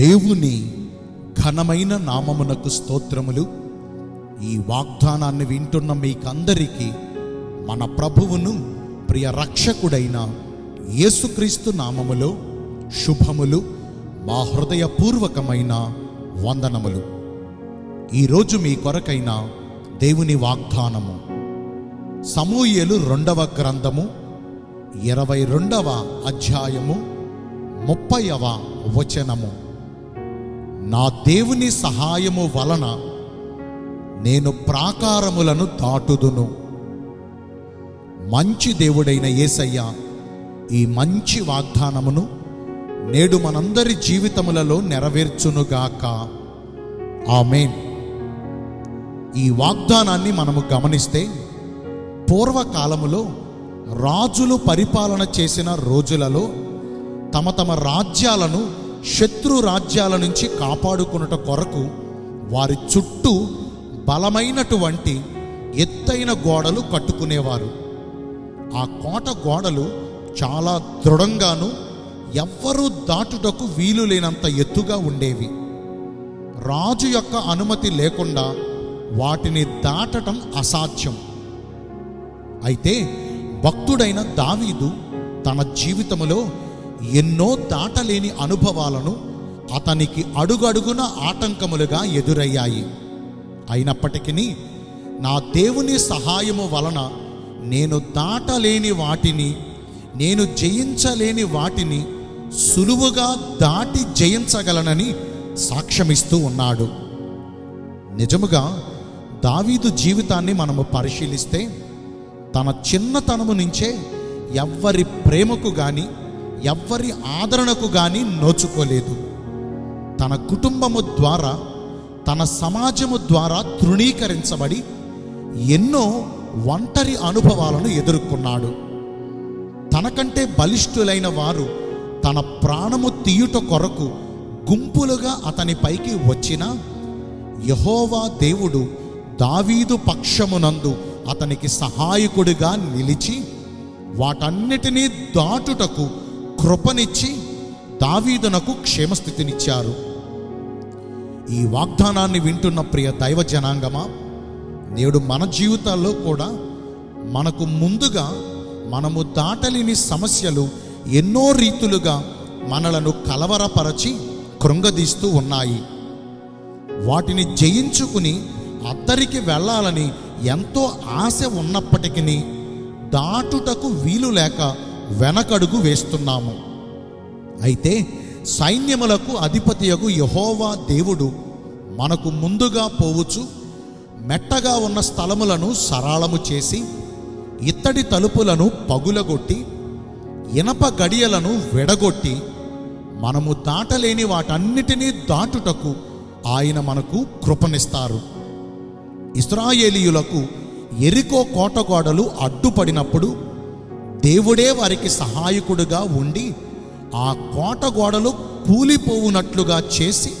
దేవుని ఘనమైన నామమునకు స్తోత్రములు. ఈ వాగ్దానాన్ని వింటున్న మీకందరికీ మన ప్రభువును ప్రియ రక్షకుడైన యేసుక్రీస్తు నామములో శుభములు మా హృదయపూర్వకమైన వందనములు. ఈరోజు మీ కొరకైన దేవుని వాగ్దానము. సమూయలు రెండవ గ్రంథము ఇరవై రెండవ అధ్యాయము ముప్పైవ వచనము. నా దేవుని సహాయము వలన నేను ప్రాకారములను దాటుదును. మంచి దేవుడైన యేసయ్య ఈ మంచి వాగ్దానమును నేడు మనందరి జీవితములలో నెరవేర్చునుగాక. ఆమెన్. ఈ వాగ్దానాన్ని మనము గమనిస్తే పూర్వకాలములో రాజులు పరిపాలన చేసిన రోజులలో తమ తమ రాజ్యాలను శత్రు రాజ్యాల నుంచి కాపాడుకున్నట కొరకు వారి చుట్టూ బలమైనటువంటి ఎత్తైన గోడలు కట్టుకునేవారు. ఆ కోట గోడలు చాలా దృఢంగాను ఎవ్వరూ దాటుటకు వీలు లేనంత ఎత్తుగా ఉండేవి. రాజు యొక్క అనుమతి లేకుండా వాటిని దాటటం అసాధ్యం. అయితే భక్తుడైన దావీదు తన జీవితంలో ఎన్నో దాటలేని అనుభవాలను అతనికి అడుగడుగున ఆటంకములుగా ఎదురయ్యాయి. అయినప్పటికీ నా దేవుని సహాయము వలన నేను దాటలేని వాటిని నేను జయించలేని వాటిని సులువుగా దాటి జయించగలనని సాక్ష్యమిస్తూ ఉన్నాడు. నిజముగా దావీదు జీవితాన్ని మనము పరిశీలిస్తే తన చిన్నతనము నుంచే ఎవ్వరి ప్రేమకు కానీ ఎవ్వరి ఆదరణకు గాని నోచుకోలేదు. తన కుటుంబము ద్వారా తన సమాజము ద్వారా తృణీకరించబడి ఎన్నో ఒంటరి అనుభవాలను ఎదుర్కొన్నాడు. తనకంటే బలిష్ఠులైన వారు తన ప్రాణము తీయుట కొరకు గుంపులుగా అతని పైకి వచ్చిన యహోవా దేవుడు దావీదు పక్షమునందు అతనికి సహాయకుడిగా నిలిచి వాటన్నిటినీ దాటుటకు కృపనిచ్చి దావీదునకు క్షేమస్థితినిచ్చారు. ఈ వాగ్దానాన్ని వింటున్న ప్రియ దైవ జనాంగమా నేడు మన జీవితాల్లో కూడా మనకు ముందుగా మనము దాటలేని సమస్యలు ఎన్నో రీతులుగా మనలను కలవరపరచి కృంగదీస్తూ ఉన్నాయి. వాటిని జయించుకుని అద్దరికి వెళ్ళాలని ఎంతో ఆశ ఉన్నప్పటికీ దాటుటకు వీలు లేక వెనకడుగు వేస్తున్నాము. అయితే సైన్యములకు అధిపతియగు యహోవా దేవుడు మనకు ముందుగా పోవచ్చు మెట్టగా ఉన్న స్థలములను సరాళము చేసి ఇత్తడి తలుపులను పగులగొట్టి ఇనప గడియలను విడగొట్టి మనము దాటలేని వాటన్నిటినీ దాటుటకు ఆయన మనకు కృపనిస్తారు. ఇస్రాయేలీయులకు ఎరికో కోటగోడలు అడ్డుపడినప్పుడు దేవుడే వారికి సహాయకుడుగా ఉండి ఆ కోట గోడలు కూలిపోవునట్లుగా చేసి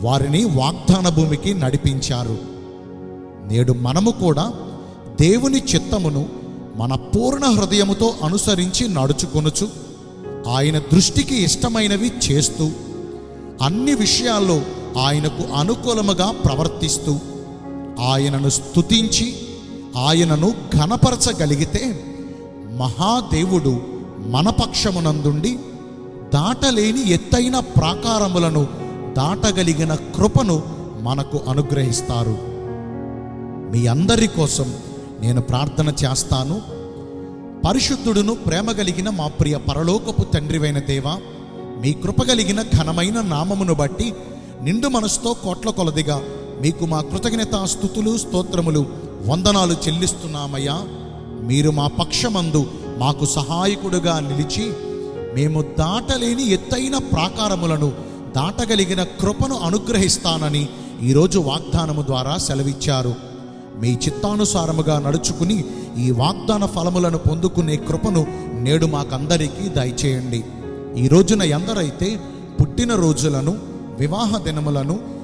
వారిని వాగ్దాన భూమికి నడిపించారు. నేడు మనము కూడా దేవుని చిత్తమును మన పూర్ణ హృదయముతో అనుసరించి నడుచుకొనుచు ఆయన దృష్టికి ఇష్టమైనవి చేస్తూ అన్ని విషయాల్లో ఆయనకు అనుకూలముగా ప్రవర్తిస్తూ ఆయనను స్తుతించి ఆయనను ఘనపరచగలిగితే మహాదేవుడు మనపక్షమునందుండి దాటలేని ఎత్తైన ప్రాకారములను దాటగలిగిన కృపను మనకు అనుగ్రహిస్తారు. మీ అందరి కోసం నేను ప్రార్థన చేస్తాను. పరిశుద్ధుడును ప్రేమ కలిగిన మా ప్రియ పరలోకపు తండ్రివైన దేవా మీ కృప కలిగిన ఘనమైన నామమును బట్టి నిండు మనసుతో కోట్ల కొలదిగా మీకు మా కృతజ్ఞత స్థుతులు స్తోత్రములు వందనాలు చెల్లిస్తున్నామయ్యా. మీరు మా పక్షమందు మాకు సహాయకుడుగా నిలిచి మేము దాటలేని ఎత్తైన ప్రాకారములను దాటగలిగిన కృపను అనుగ్రహిస్తానని ఈరోజు వాగ్దానము ద్వారా సెలవిచ్చారు. మీ చిత్తానుసారముగా నడుచుకుని ఈ వాగ్దాన ఫలములను పొందుకునే కృపను నేడు మాకందరికీ దయచేయండి. ఈ రోజున ఎందరైతే పుట్టిన రోజులను వివాహ దినములను